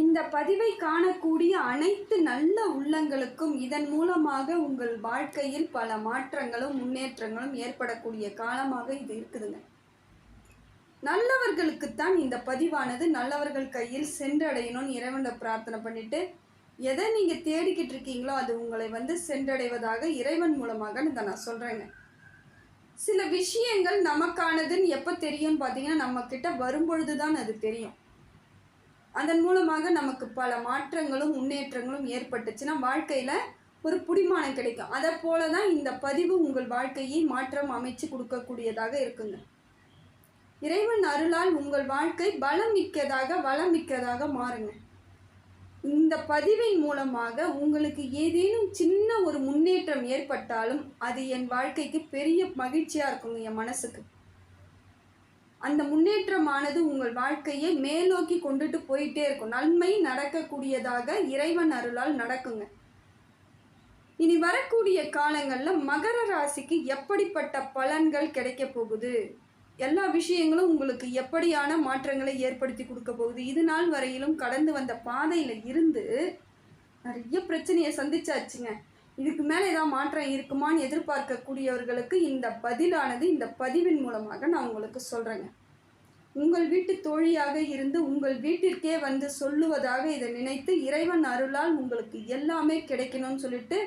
இந்த பதிவை காணக்கூடிய அனைத்து நல்ல உள்ளங்களுக்கும் இதன் மூலமாக உங்கள் வாழ்க்கையில் பல மாற்றங்களும் முன்னேற்றங்களும் ஏற்படக்கூடிய காலமாக இது இருக்குதுங்க. நல்லவர்களுக்குத்தான் இந்த பதிவானது நல்லவர்கள் கையில் சென்றடையணும்னு இறைவனை பிரார்த்தனை பண்ணிட்டு எதை நீங்கள் தேடிக்கிட்டு இருக்கீங்களோ அது உங்களை வந்து சென்றடைவதாக இறைவன் மூலமாக இதை நான் சொல்கிறேங்க சில விஷயங்கள் நமக்கானதுன்னு எப்போ தெரியும்னு பார்த்தீங்கன்னா நம்ம கிட்ட வரும்பொழுது தான் அது தெரியும். அதன் மூலமாக நமக்கு பல மாற்றங்களும் முன்னேற்றங்களும் ஏற்பட்டுச்சுன்னா வாழ்க்கையில் ஒரு புடிமானம் கிடைக்கும். அதை போல தான் இந்த பதிவு உங்கள் வாழ்க்கையை மாற்றம் அமைச்சு கொடுக்கக்கூடியதாக இருக்குங்க. இறைவன் அருளால் உங்கள் வாழ்க்கை பலம் மிக்கதாக வளம் மிக்கதாக மாறுங்க. இந்த பதிவின் மூலமாக உங்களுக்கு ஏதேனும் சின்ன ஒரு முன்னேற்றம் ஏற்பட்டாலும் அது என் வாழ்க்கைக்கு பெரிய மகிழ்ச்சியாக இருக்குங்க என் மனசுக்கு. அந்த முன்னேற்றமானது உங்கள் வாழ்க்கையை மேல்நோக்கி கொண்டுட்டு போயிட்டே இருக்கும். நன்மை நடக்கக்கூடியதாக இறைவன் அருளால் நடக்குங்க. இனி வரக்கூடிய காலங்களில் மகர ராசிக்கு எப்படிப்பட்ட பலன்கள் கிடைக்க போகுது? எல்லா விஷயங்களும் உங்களுக்கு எப்படியான மாற்றங்களை ஏற்படுத்தி கொடுக்க போகுது? இது நாள் வரையிலும் கடந்து வந்த பாதையில் இருந்து நிறைய பிரச்சனையை சந்திச்சாச்சுங்க. இதுக்கு மேலே ஏதாவது மாற்றம் இருக்குமான்னு எதிர்பார்க்கக்கூடியவர்களுக்கு இந்த பதிலானது இந்த பதிவின் மூலமாக நான் உங்களுக்கு சொல்கிறேங்க உங்கள் வீட்டு தோழியாக இருந்து உங்கள் வீட்டிற்கே வந்து சொல்லுவதாக இதை நினைத்து இறைவன் அருளால் உங்களுக்கு எல்லாமே கிடைக்கணும்னு சொல்லிட்டு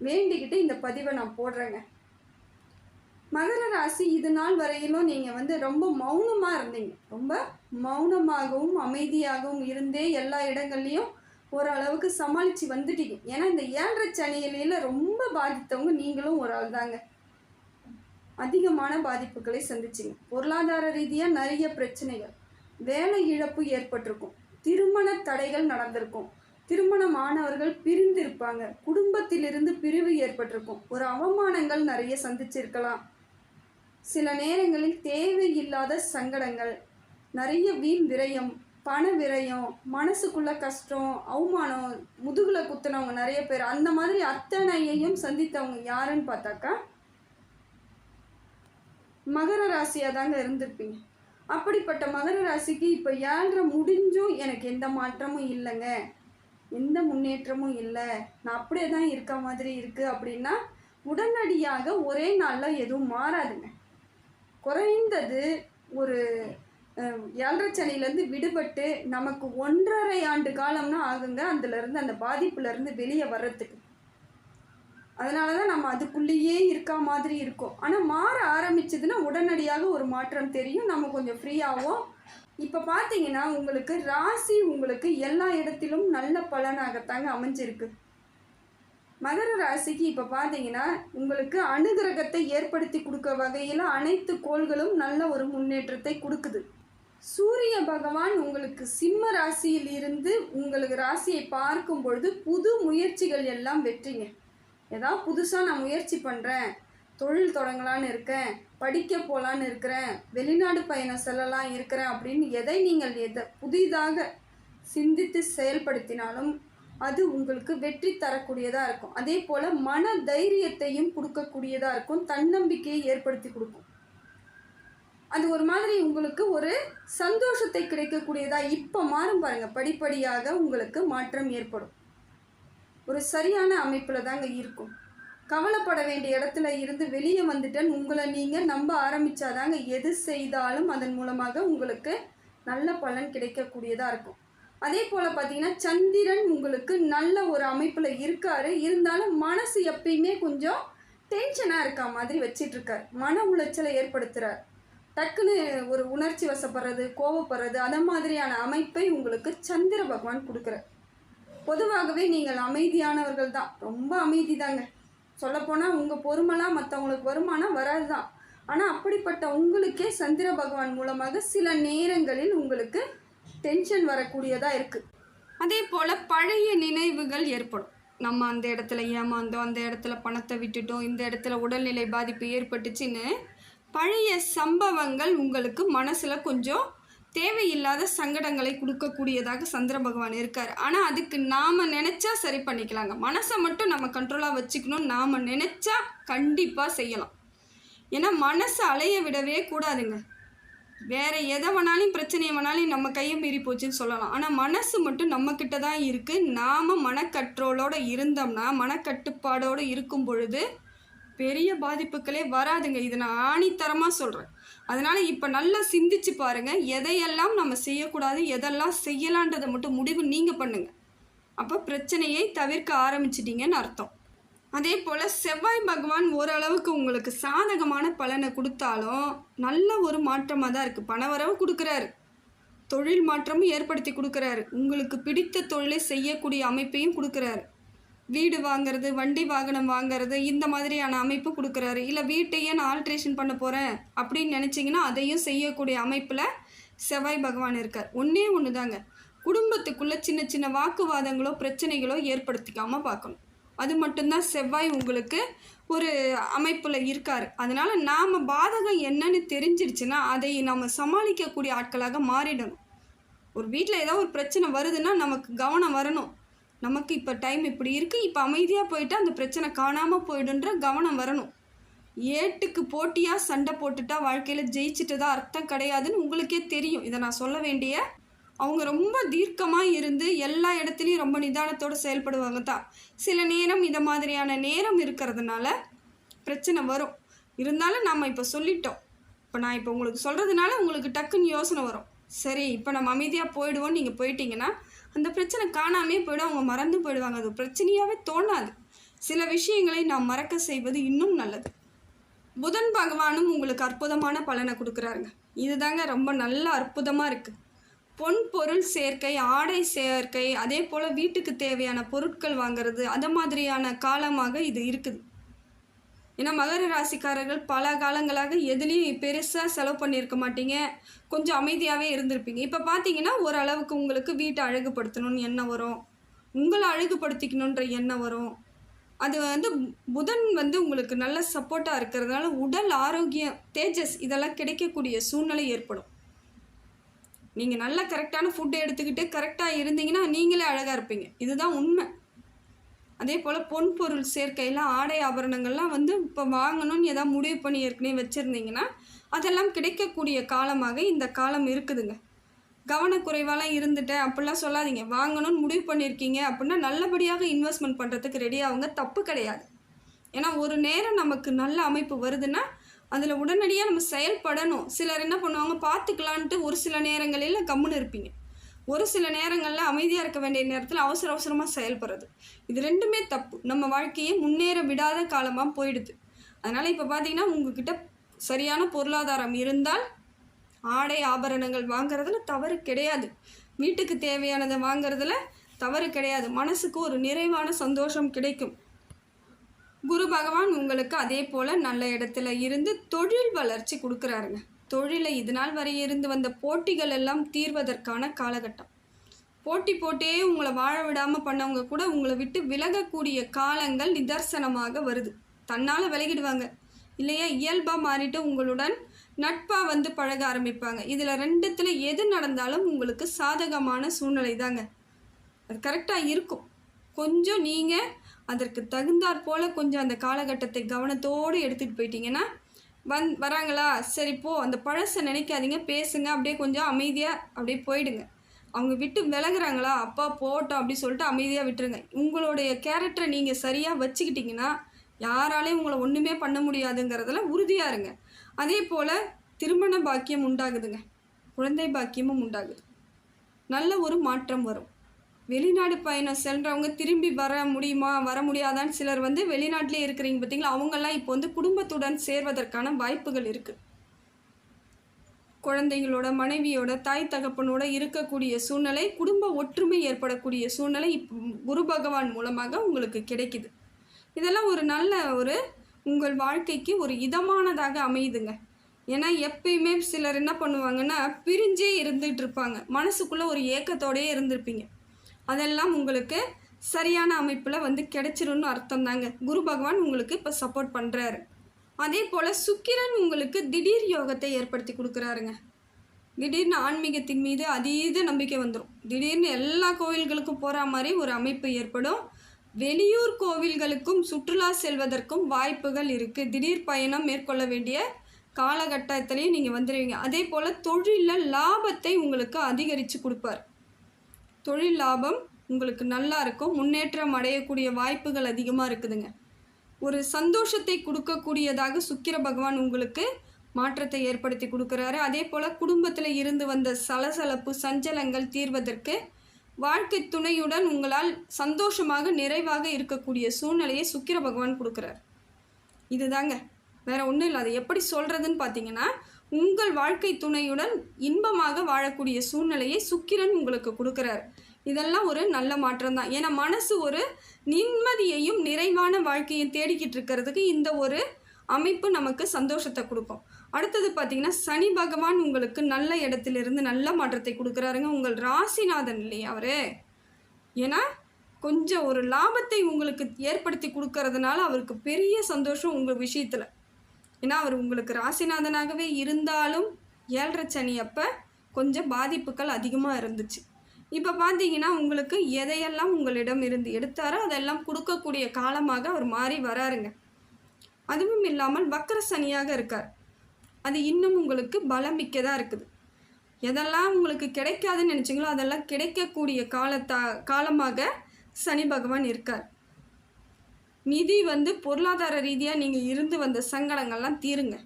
வேண்டிக்கிட்டு இந்த பதிவை நான் போடுறேங்க. மகர ராசி இது நாள் வரையிலும் நீங்கள் வந்து ரொம்ப மௌனமாக இருந்தீங்க. ரொம்ப மௌனமாகவும் அமைதியாகவும் இருந்தே எல்லா இடங்கள்லையும் ஓரளவுக்கு சமாளித்து வந்துட்டீங்க. ஏன்னா இந்த ஏழரை சனியில ரொம்ப பாதித்தவங்க நீங்களும் ஒரு ஆள் தாங்க. அதிகமான பாதிப்புகளை சந்திச்சிங்க. பொருளாதார ரீதியாக நிறைய பிரச்சனைகள். வேலை இழப்பு ஏற்பட்டிருக்கும். திருமண தடைகள் நடந்திருக்கும். திருமணம் ஆனவர்கள் பிரிந்திருப்பாங்க. குடும்பத்திலிருந்து பிரிவு ஏற்பட்டிருக்கும். ஒரு அவமானங்கள் நிறைய சந்திச்சிருக்கலாம். சில நேரங்களில் தேவையில்லாத சங்கடங்கள். நிறைய வீண் விரயம். பண விரயம் மனசுக்குள்ள கஷ்டம் அவமானம் முதுகில் குத்துனவங்க நிறைய பேர் அந்த மாதிரி அத்தனையையும் சந்தித்தவங்க யாருன்னு பார்த்தாக்கா? மகர ராசியாக தாங்க இருந்திருப்பீங்க. அப்படிப்பட்ட மகர ராசிக்கு இப்போ ஏழ்ற முடிஞ்சும் எனக்கு எந்த மாற்றமும் இல்லைங்க. எந்த முன்னேற்றமும் இல்லை. நான் அப்படியே தான் இருக்க மாதிரி இருக்குது அப்படின்னா உடனடியாக ஒரே நாளில் எதுவும் மாறாதுங்க. குறைந்தது ஒரு ஏழரை சனிலேருந்து விடுபட்டு நமக்கு ஒன்றரை ஆண்டு காலம்னா ஆகுங்க. அதுலேருந்து அந்த பாதிப்புலேருந்து வெளியே வர்றதுக்கு. அதனால தான் நம்ம அதுக்குள்ளேயே இருக்கா மாதிரி இருக்கும். ஆனால் மாற ஆரம்பிச்சதுன்னா உடனடியாக ஒரு மாற்றம் தெரியும். நம்ம கொஞ்சம் ஃப்ரீயாகும் இப்போ பார்த்தீங்கன்னா உங்களுக்கு ராசி உங்களுக்கு எல்லா இடத்திலும் நல்ல பலனாகத்தாங்க அமைஞ்சிருக்கு. மகர ராசிக்கு இப்போ பார்த்தீங்கன்னா உங்களுக்கு அனுகிரகத்தை ஏற்படுத்தி கொடுக்க வகையில் அனைத்து கோள்களும் நல்ல ஒரு முன்னேற்றத்தை கொடுக்குது. சூரிய பகவான் உங்களுக்கு சிம்ம ராசியில் இருந்து உங்களுக்கு ராசியை பார்க்கும் பொழுது புது முயற்சிகள் எல்லாம் வெற்றிங்க. ஏதாவது புதுசாக நான் முயற்சி பண்ணுறேன் தொழில் தொடங்கலான்னு இருக்கேன் படிக்க போகலான்னு இருக்கிறேன் வெளிநாடு பயணம் செல்லலாம் இருக்கிறேன் அப்படின்னு எதை நீங்கள் எதை புதிதாக சிந்தித்து செயல்படுத்தினாலும் அது உங்களுக்கு வெற்றி தரக்கூடியதாக இருக்கும். அதே போல் மன தைரியத்தையும் கொடுக்கக்கூடியதாக இருக்கும். தன்னம்பிக்கையை ஏற்படுத்தி கொடுக்கும். அது ஒரு மாதிரி உங்களுக்கு ஒரு சந்தோஷத்தை கிடைக்கக்கூடியதாக இப்போ மாறும் பாருங்கள் படிப்படியாக உங்களுக்கு மாற்றம் ஏற்படும். ஒரு சரியான அமைப்பில் தாங்க இருக்கும். கவலைப்பட வேண்டிய இடத்துல இருந்து வெளியே வந்துட்டேன். உங்களை நீங்கள் நம்ப ஆரம்பிச்சாதாங்க எது செய்தாலும் அதன் மூலமாக உங்களுக்கு நல்ல பலன் கிடைக்கக்கூடியதாக இருக்கும். அதே போல் பார்த்தீங்கன்னா சந்திரன் உங்களுக்கு நல்ல ஒரு அமைப்பில் இருக்காரு. இருந்தாலும் மனசு எப்பயுமே கொஞ்சம் டென்ஷனாக இருக்கா மாதிரி வச்சிட்ருக்கார். மன உளைச்சலை ஏற்படுத்துகிறார் டக்குன்னு ஒரு உணர்ச்சி வசப்படுறது கோவப்படுறது அந்த மாதிரியான அமைப்பை உங்களுக்கு சந்திர பகவான் கொடுக்குற பொதுவாகவே நீங்கள் அமைதியானவர்கள் தான். ரொம்ப அமைதி தாங்க சொல்லப்போனால் உங்கள் பொறுமைலாம் மற்றவங்களுக்கு வருமானம் வராது தான் ஆனால் அப்படிப்பட்ட உங்களுக்கே சந்திர பகவான் மூலமாக சில நேரங்களில் உங்களுக்கு டென்ஷன் வரக்கூடியதாக இருக்குது அதே போல் பழைய நினைவுகள் ஏற்படும். நம்ம அந்த இடத்துல ஏமாந்தோம் அந்த இடத்துல பணத்தை விட்டுட்டோம் இந்த இடத்துல உடல்நிலை பாதிப்பு ஏற்பட்டுச்சுன்னு பழைய சம்பவங்கள் உங்களுக்கு மனசில் கொஞ்சம் தேவையில்லாத சங்கடங்களை கொடுக்கக்கூடியதாக சந்திர பகவான் இருக்கார். ஆனால் அதுக்கு நாம் நினச்சா சரி பண்ணிக்கலாங்க. மனசை மட்டும் நம்ம கண்ட்ரோலாக வச்சுக்கணும் நாம் நினச்சா கண்டிப்பாக செய்யலாம். ஏன்னா மனசை அலைய விடவே கூடாதுங்க. வேறு எதை வேணாலும் பிரச்சனையை வேணாலும் நம்ம கையை மீறி போச்சுன்னு சொல்லலாம். ஆனால் மனசு மட்டும் நம்மக்கிட்ட தான் இருக்குது நாம் மனக்கற்றோலோடு இருந்தோம்னா மனக்கட்டுப்பாடோடு இருக்கும் பொழுது பெரிய பாதிப்புகளே வராதுங்க. இதை நான் ஆணித்தரமாக சொல்கிறேன் அதனால் இப்போ நல்லா சிந்திச்சு பாருங்கள் எதையெல்லாம் நம்ம செய்யக்கூடாது எதெல்லாம் செய்யலான்றதை மட்டும் முடிவு நீங்கள் பண்ணுங்கள் அப்போ பிரச்சனையை தவிர்க்க ஆரம்பிச்சிட்டிங்கன்னு அர்த்தம். அதே போல் செவ்வாய் பகவான் ஓரளவுக்கு உங்களுக்கு சாதகமான பலனை கொடுத்தாலும் நல்ல ஒரு மாற்றமாக தான் இருக்குது பணவரவு கொடுக்குறாரு. தொழில் மாற்றமும் ஏற்படுத்தி கொடுக்குறாரு. உங்களுக்கு பிடித்த தொழிலை செய்யக்கூடிய அமைப்பையும் கொடுக்குறாரு. வீடு வாங்குறது வண்டி வாகனம் வாங்குறது இந்த மாதிரியான அமைப்பு கொடுக்குறாரு. இல்லை வீட்டையே நான் ஆல்ட்ரேஷன் பண்ண போகிறேன் அப்படின்னு நினச்சிங்கன்னா அதையும் செய்யக்கூடிய அமைப்பில் செவ்வாய் பகவான் இருக்கார். ஒன்றே ஒன்று தாங்க குடும்பத்துக்குள்ளே சின்ன சின்ன வாக்குவாதங்களோ பிரச்சனைகளோ ஏற்படுத்திக்காமல் பார்க்கணும். அது மட்டும்தான் செவ்வாய் உங்களுக்கு ஒரு அமைப்பில் இருக்கார். அதனால் நாம் பாதகம் என்னன்னு தெரிஞ்சிருச்சுன்னா அதை நம்ம சமாளிக்கக்கூடிய ஆட்களாக மாறிடணும். ஒரு வீட்டில் ஏதோ ஒரு பிரச்சனை வருதுன்னா நமக்கு கவனம் வரணும். நமக்கு இப்போ டைம் இப்படி இருக்குது இப்போ அமைதியாக போயிட்டு அந்த பிரச்சனை காணாமல் போயிடுன்ற கவனம் வரணும். ஏட்டுக்கு போட்டியாக சண்டை போட்டுட்டா வாழ்க்கையில் ஜெயிச்சிட்டதா அர்த்தம் கிடையாதுன்னு உங்களுக்கே தெரியும். இதை நான் சொல்ல வேண்டிய அவங்க ரொம்ப தீர்க்கமாக இருந்து எல்லா இடத்துலையும் ரொம்ப நிதானத்தோடு செயல்படுவாங்க தான். சில நேரம் இதை மாதிரியான நேரம் இருக்கிறதுனால பிரச்சனை வரும். இருந்தாலும் நம்ம இப்போ சொல்லிட்டோம். இப்போ நான் இப்போ உங்களுக்கு சொல்கிறதுனால உங்களுக்கு டக்குன்னு யோசனை வரும். சரி இப்போ நம்ம அமைதியாக போயிடுவோம் நீங்கள் போயிட்டீங்கன்னா அந்த பிரச்சனை காணாமே போயிடும் அவங்க மறந்து போயிடுவாங்க. அது பிரச்சனையாகவே தோணாது. சில விஷயங்களை நாம் மறக்க செய்வது இன்னும் நல்லது. புதன் பகவானும் உங்களுக்கு அற்புதமான பலனை கொடுக்குறாருங்க. இதுதாங்க ரொம்ப நல்ல அற்புதமாக இருக்குது பொன் பொருள் சேர்க்கை ஆடை சேர்க்கை அதே போல் வீட்டுக்கு தேவையான பொருட்கள் வாங்குறது அது மாதிரியான காலமாக இது இருக்குது. ஏன்னா மகர ராசிக்காரர்கள் பல காலங்களாக எதுலேயும் பெருசாக செலவு பண்ணியிருக்க மாட்டீங்க. கொஞ்சம் அமைதியாகவே இருந்திருப்பீங்க. இப்போ பார்த்தீங்கன்னா ஓரளவுக்கு உங்களுக்கு வீட்டை அழகுபடுத்தணும்னு எண்ணம் வரும். உங்களை அழகுபடுத்திக்கணுன்ற எண்ணம் வரும். அது வந்து புதன் வந்து உங்களுக்கு நல்ல சப்போர்ட்டாக இருக்கிறதுனால உடல் ஆரோக்கியம் தேஜஸ் இதெல்லாம் கிடைக்கக்கூடிய சூழ்நிலை ஏற்படும். நீங்கள் நல்லா கரெக்டான ஃபுட்டு எடுத்துக்கிட்டு கரெக்டாக இருந்தீங்கன்னா நீங்களே அழகாக இருப்பீங்க. இதுதான் உண்மை. அதே போல் பொன் பொருள் சேர்க்கையில் ஆடை ஆபரணங்கள்லாம் வந்து இப்போ வாங்கணும்னு எதாவது முடிவு பண்ணி ஏற்கனவே வச்சுருந்தீங்கன்னா அதெல்லாம் கிடைக்கக்கூடிய காலமாக இந்த காலம் இருக்குதுங்க. கவனக்குறைவாலாம் இருந்துட்டேன். அப்படிலாம் சொல்லாதீங்க. வாங்கணும்னு முடிவு பண்ணியிருக்கீங்க அப்படின்னா நல்லபடியாக இன்வெஸ்ட்மெண்ட் பண்ணுறதுக்கு ரெடி ஆகுங்க தப்பு கிடையாது. ஏன்னா ஒரு நேரம் நமக்கு நல்ல அமைப்பு வருதுன்னா அதில் உடனடியாக நம்ம செயல்படணும். சிலர் என்ன பண்ணுவாங்க? பார்த்துக்கலான்ட்டு ஒரு சில நேரங்களில் கம்முன்னு இருப்பீங்க. ஒரு சில நேரங்களில் அமைதியாக இருக்க வேண்டிய நேரத்தில் அவசர அவசரமாக செயல்படுறது. இது ரெண்டுமே தப்பு. நம்ம வாழ்க்கையை முன்னேற விடாத காலமாக போயிடுது. அதனால் இப்போ பார்த்தீங்கன்னா உங்ககிட்ட சரியான பொருளாதாரம் இருந்தால் ஆடை ஆபரணங்கள் வாங்குறதுல தவறு கிடையாது. வீட்டுக்கு தேவையானதை வாங்குறதுல தவறு கிடையாது. மனசுக்கு ஒரு நிறைவான சந்தோஷம் கிடைக்கும். குரு பகவான் உங்களுக்கு அதே போல் நல்ல இடத்துல இருந்து தொழில் வளர்ச்சி கொடுக்குறாருங்க. தொழிலை இதுநாள் வரை இருந்து வந்த போட்டிகள் எல்லாம் தீர்வதற்கான காலகட்டம். போட்டி போட்டே உங்களை வாழ விடாமல் பண்ணவங்க கூட உங்களை விட்டு விலகக்கூடிய காலங்கள் நிதர்சனமாக வருது. தன்னால் விலகிடுவாங்க. இல்லையா? இயல்பாக மாறிட்டு உங்களுடன் நட்பாக வந்து பழக ஆரம்பிப்பாங்க. இதில் ரெண்டுத்தில் எது நடந்தாலும் உங்களுக்கு சாதகமான சூழ்நிலை தாங்க அது கரெக்டாக இருக்கும். கொஞ்சம் நீங்கள் அதற்கு தகுந்தாற் போல் கொஞ்சம் அந்த காலகட்டத்தை கவனத்தோடு எடுத்துகிட்டு போயிட்டீங்கன்னா வந் வராங்களா? சரி போ. அந்த பழசை நினைக்காதீங்க. பேசுங்க. அப்படியே கொஞ்சம் அமைதியாக அப்படியே போயிடுங்க. அவங்க விட்டு விலகுறாங்களா? அப்பா போட்டோம் அப்படி சொல்லிட்டு அமைதியாக விட்டுருங்க. உங்களுடைய கேரக்டரை நீங்கள் சரியாக வச்சுக்கிட்டிங்கன்னா யாராலையும் உங்களை ஒன்றுமே பண்ண முடியாதுங்கிறதுல உறுதியாக இருங்க. அதே போல் திருமண பாக்கியம் உண்டாகுதுங்க. குழந்தை பாக்கியமும் உண்டாகுது. நல்ல ஒரு மாற்றம் வரும். வெளிநாடு பயணம் சென்றவங்க திரும்பி வர முடியுமா? வர முடியாதான்னு சிலர் வந்து வெளிநாட்டிலே இருக்கிறீங்க பார்த்தீங்களா? அவங்கெல்லாம் இப்போ வந்து குடும்பத்துடன் சேர்வதற்கான வாய்ப்புகள் இருக்குது குழந்தைங்களோட மனைவியோட தாய் தகப்பனோட இருக்கக்கூடிய சூழ்நிலை குடும்ப ஒற்றுமை ஏற்படக்கூடிய சூழ்நிலை இப்போ குரு பகவான் மூலமாக உங்களுக்கு கிடைக்குது. இதெல்லாம் ஒரு நல்ல ஒரு உங்கள் வாழ்க்கைக்கு ஒரு இதமானதாக அமையுதுங்க. ஏன்னா எப்பயுமே சிலர் என்ன பண்ணுவாங்கன்னா பிரிஞ்சே இருந்துகிட்டு இருப்பாங்க. மனசுக்குள்ளே ஒரு ஏக்கத்தோடயே இருந்திருப்பீங்க. அதெல்லாம் உங்களுக்கு சரியான அமைப்பில் வந்து கிடைச்சிரும்னு அர்த்தம் தாங்க குரு பகவான் உங்களுக்கு இப்போ சப்போர்ட் பண்ணுறாரு அதே போல் சுக்கிரன் உங்களுக்கு திடீர் யோகத்தை ஏற்படுத்தி கொடுக்குறாருங்க. திடீர்னு ஆன்மீகத்தின் மீது அதீத நம்பிக்கை வந்துடும் திடீர்னு எல்லா கோவில்களுக்கும் போகிற மாதிரி ஒரு அமைப்பு ஏற்படும். வெளியூர் கோவில்களுக்கும் சுற்றுலா செல்வதற்கும் வாய்ப்புகள் இருக்குது திடீர் பயணம் மேற்கொள்ள வேண்டிய காலகட்டத்திலையும் நீங்கள் வந்துடுவீங்க அதே போல் தொழிலில் லாபத்தை உங்களுக்கு அதிகரித்து கொடுப்பார். தொழில் லாபம் உங்களுக்கு நல்லா இருக்கும். முன்னேற்றம் அடையக்கூடிய வாய்ப்புகள் அதிகமாக இருக்குதுங்க. ஒரு சந்தோஷத்தை கொடுக்கக்கூடியதாக சுக்கிர பகவான் உங்களுக்கு மாற்றத்தை ஏற்படுத்தி கொடுக்குறாரு. அதே போல் குடும்பத்தில் இருந்து வந்த சலசலப்பு சஞ்சலங்கள் தீர்வதற்கு வாழ்க்கை துணையுடன் உங்களால் சந்தோஷமாக நிறைவாக இருக்கக்கூடிய சூழ்நிலையை சுக்கிர பகவான் கொடுக்குறார். இதுதாங்க. வேறு ஒன்றும் இல்லை. அதை எப்படி சொல்கிறதுன்னு பார்த்தீங்கன்னா உங்கள் வாழ்க்கை துணையுடன் இன்பமாக வாழக்கூடிய சூழ்நிலையை சுக்கிரன் உங்களுக்கு கொடுக்குறாரு. இதெல்லாம் ஒரு நல்ல மாற்றம் தான் ஏன்னா மனசு ஒரு நிம்மதியையும் நிறைவான வாழ்க்கையும் தேடிக்கிட்டு இருக்கிறதுக்கு இந்த ஒரு அமைப்பு நமக்கு சந்தோஷத்தை கொடுக்கும். அடுத்தது பார்த்தீங்கன்னா சனி பகவான் உங்களுக்கு நல்ல இடத்திலிருந்து நல்ல மாற்றத்தை கொடுக்குறாருங்க. உங்கள் ராசிநாதன் இல்லையா அவரு? ஏன்னா கொஞ்சம் ஒரு லாபத்தை உங்களுக்கு ஏற்படுத்தி கொடுக்கறதுனால அவருக்கு பெரிய சந்தோஷம் உங்கள் விஷயத்தில். ஏன்னா அவர் உங்களுக்கு ராசிநாதனாகவே இருந்தாலும் ஏழரை சனி அப்போ கொஞ்சம் பாதிப்புகள் அதிகமாக இருந்துச்சு. இப்போ பார்த்தீங்கன்னா உங்களுக்கு எதையெல்லாம் உங்களிடம் இருந்து எடுத்தாரோ அதெல்லாம் கொடுக்கக்கூடிய காலமாக அவர் மாறி வராருங்க. அதுவும் இல்லாமல் வக்கர சனியாக இருக்கார். அது இன்னும் உங்களுக்கு பலமிக்கதாக இருக்குது. எதெல்லாம் உங்களுக்கு கிடைக்காதுன்னு நினச்சிங்களோ அதெல்லாம் கிடைக்கக்கூடிய காலத்தா காலமாக சனி பகவான் இருக்கார். நிதி வந்து பொருளாதார ரீதியாக நீங்கள் இருந்து வந்த சங்கடங்கள்லாம் தீருங்க.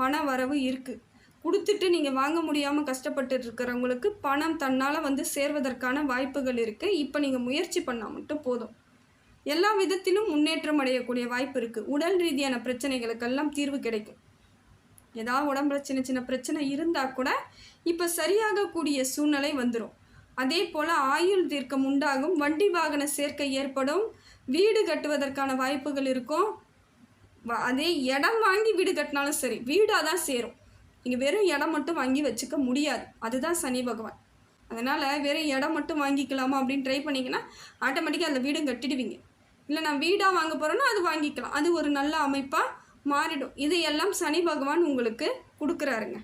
பண வரவு இருக்குது கொடுத்துட்டு நீங்கள் வாங்க முடியாமல் கஷ்டப்பட்டு இருக்கிறவங்களுக்கு பணம் தன்னால் வந்து சேர்வதற்கான வாய்ப்புகள் இருக்குது இப்போ நீங்கள் முயற்சி பண்ணால் மட்டும் போதும். எல்லா விதத்திலும் முன்னேற்றம் அடையக்கூடிய வாய்ப்பு இருக்குது உடல் ரீதியான பிரச்சனைகளுக்கெல்லாம் தீர்வு கிடைக்கும். ஏதாவது உடம்புல சின்ன சின்ன பிரச்சனை இருந்தால் கூட இப்போ சரியாகக்கூடிய சூழ்நிலை வந்துடும் அதே போல் ஆயுள் தீர்க்கம் உண்டாகும். வண்டி வாகன சேர்க்கை ஏற்படும். வீடு கட்டுவதற்கான வாய்ப்புகள் இருக்கும். அதே இடம் வாங்கி வீடு கட்டினாலும் சரி வீடாக தான் சேரும். நீங்கள் வெறும் இடம் மட்டும் வாங்கி வச்சுக்க முடியாது. அதுதான் சனி பகவான். அதனால் வெறும் இடம் மட்டும் வாங்கிக்கலாமா அப்படின்னு ட்ரை பண்ணிங்கன்னா ஆட்டோமேட்டிக்காக அந்த வீடும் கட்டிடுவீங்க. இல்லை நான் வீடாக வாங்க போகிறேன்னா அது வாங்கிக்கலாம். அது ஒரு நல்ல அமைப்பாக மாறிடும். இதையெல்லாம் சனி பகவான் உங்களுக்கு கொடுக்குறாருங்க.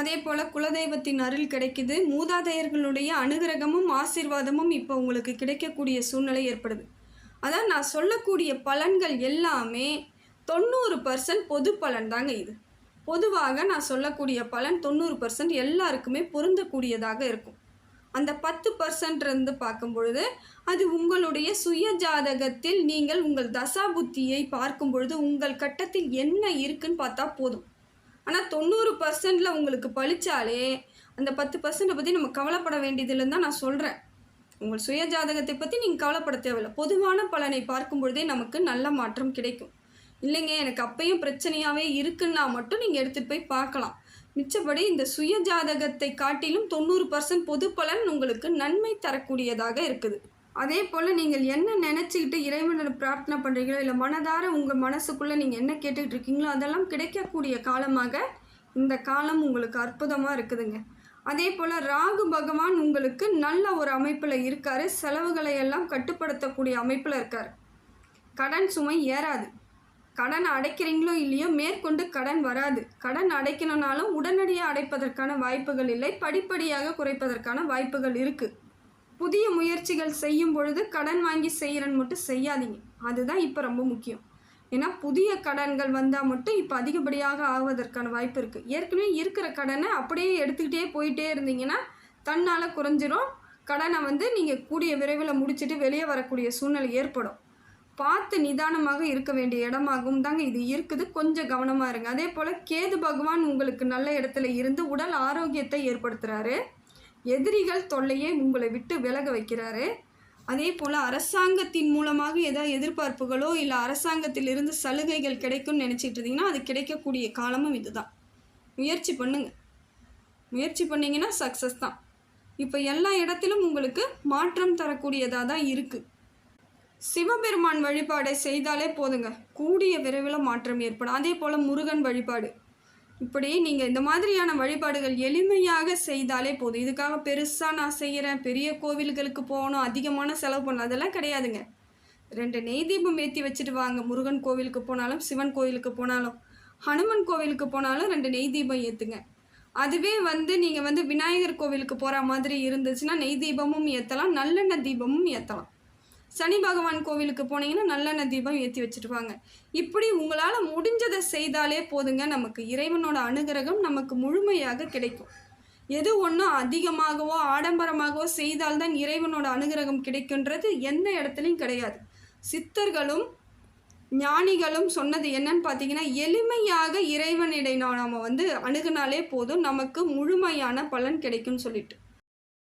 அதே போல் குலதெய்வத்தின் அருள் கிடைக்குது. மூதாதையர்களுடைய அனுகிரகமும் ஆசீர்வாதமும் இப்போ உங்களுக்கு கிடைக்கக்கூடிய சூழ்நிலை ஏற்படுது. அதான் நான் சொல்லக்கூடிய பலன்கள் எல்லாமே தொண்ணூறு பர்சன்ட் பொது பலன் தாங்க இது. பொதுவாக நான் சொல்லக்கூடிய பலன் தொண்ணூறு பர்சன்ட் எல்லாருக்குமே பொருந்தக்கூடியதாக இருக்கும். அந்த பத்து பர்சன்ட் இருந்து பார்க்கும் பொழுது அது உங்களுடைய சுய ஜாதகத்தில் நீங்கள் உங்கள் தசா புத்தியை பார்க்கும் பொழுது உங்கள் கட்டத்தில் என்ன இருக்குன்னு பார்த்தா போதும். ஆனால் தொண்ணூறு பர்சன்டில் உங்களுக்கு பழிச்சாலே அந்த பத்து பர்சன்ட்டை பற்றி நம்ம கவலைப்பட வேண்டியதில்லைன்னு தான் நான் சொல்கிறேன் உங்கள் சுய ஜாதகத்தை பற்றி நீங்கள் கவலைப்பட தேவையில்லை. பொதுவான பலனை பார்க்கும் பொழுதே நமக்கு நல்ல மாற்றம் கிடைக்கும். இல்லைங்க எனக்கு அப்பையும் பிரச்சனையாகவே இருக்குன்னா மட்டும் நீங்கள் எடுத்துகிட்டு போய் பார்க்கலாம். மிச்சபடி இந்த சுய ஜாதகத்தை காட்டிலும் தொண்ணூறு பர்சன்ட் பொது பலன் உங்களுக்கு நன்மை தரக்கூடியதாக இருக்குது. அதே போல் நீங்கள் என்ன நினச்சிக்கிட்டு இறைவனோட பிரார்த்தனை பண்ணுறீங்களோ இல்லை மனதார உங்கள் மனசுக்குள்ளே நீங்கள் என்ன கேட்டுக்கிட்டு இருக்கீங்களோ அதெல்லாம் கிடைக்கக்கூடிய காலமாக இந்த காலம் உங்களுக்கு அற்புதமாக இருக்குதுங்க. அதே போல் ராகு பகவான் உங்களுக்கு நல்ல ஒரு அமைப்பில் இருக்கார். செலவுகளை எல்லாம் கட்டுப்படுத்தக்கூடிய அமைப்பில் இருக்கார். கடன் சுமை ஏறாது. கடன் அடைக்கிறீங்களோ இல்லையோ மேற்கொண்டு கடன் வராது. கடன் அடைக்கணும்னாலும் உடனடியாக அடைப்பதற்கான வாய்ப்புகள் இல்லை. படிப்படியாக குறைப்பதற்கான வாய்ப்புகள் இருக்குது புதிய முயற்சிகள் செய்யும் பொழுது கடன் வாங்கி செய்கிறன்னு மட்டும் செய்யாதீங்க. அதுதான் இப்போ ரொம்ப முக்கியம். ஏன்னா புதிய கடன்கள் வந்தால் மட்டும் இப்போ அதிகப்படியாக ஆவதற்கான வாய்ப்பு இருக்குது ஏற்கனவே இருக்கிற கடனை அப்படியே எடுத்துக்கிட்டே போயிட்டே இருந்தீங்கன்னா தன்னால் குறைஞ்சிரும். கடனை வந்து நீங்கள் கூடிய விரைவில் முடிச்சுட்டு வெளியே வரக்கூடிய சூழ்நிலை ஏற்படும். பார்த்து நிதானமாக இருக்க வேண்டிய இடமாகவும் தாங்க இது இருக்குது. கொஞ்சம் கவனமாக இருங்க. அதே போல் கேது பகவான் உங்களுக்கு நல்ல இடத்துல இருந்து உடல் ஆரோக்கியத்தை ஏற்படுத்துகிறாரு எதிரிகள் தொல்லையே உங்களை விட்டு விலக வைக்கிறாரு. அதே போல் அரசாங்கத்தின் மூலமாக ஏதாவது எதிர்பார்ப்புகளோ இல்லை அரசாங்கத்திலிருந்து சலுகைகள் கிடைக்கும்னு நினச்சிட்டு இருந்தீங்கன்னா அது கிடைக்கக்கூடிய காலமும் இதுதான். முயற்சி பண்ணுங்க. முயற்சி பண்ணீங்கன்னா சக்ஸஸ் தான். இப்போ எல்லா இடத்திலும் உங்களுக்கு மாற்றம் தரக்கூடியதாக தான் இருக்குது சிவபெருமான் வழிபாடை செய்தாலே போதுங்க. கூடிய விரைவில் மாற்றம் ஏற்படும். அதே போல் முருகன் வழிபாடு. இப்படி நீங்கள் இந்த மாதிரியான வழிபாடுகள் எளிமையாக செய்தாலே போதும். இதுக்காக பெருசாக நான் செய்கிறேன் பெரிய கோவில்களுக்கு போகணும். அதிகமான செலவு பண்ணணும். அதெல்லாம் கிடையாதுங்க. ரெண்டு நெய் தீபம் ஏற்றி வச்சுட்டு வாங்க. முருகன் கோவிலுக்கு போனாலும் சிவன் கோவிலுக்கு போனாலும் ஹனுமன் கோவிலுக்கு போனாலும் ரெண்டு நெய் தீபம் ஏற்றுங்க அதுவே வந்து நீங்கள் வந்து விநாயகர் கோவிலுக்கு போகிற மாதிரி இருந்துச்சுன்னா நெய் தீபமும் ஏற்றலாம் நல்லெண்ணெய் தீபமும் ஏற்றலாம் சனி பகவான் கோவிலுக்கு போனீங்கன்னா நல்லெண்ணெய் தீபம் ஏற்றி வச்சுருவாங்க இப்படி உங்களால் முடிஞ்சதை செய்தாலே போதுங்க. நமக்கு இறைவனோட அனுகிரகம் நமக்கு முழுமையாக கிடைக்கும். எது ஒன்றும் அதிகமாகவோ ஆடம்பரமாகவோ செய்தால்தான் இறைவனோட அனுகிரகம் கிடைக்குன்றது எந்த இடத்துலையும் கிடையாது. சித்தர்களும் ஞானிகளும் சொன்னது என்னன்னு பார்த்தீங்கன்னா எளிமையாக இறைவனிடை நாம் வந்து அணுகுனாலே போதும். நமக்கு முழுமையான பலன் கிடைக்கும்னு சொல்லிட்டு.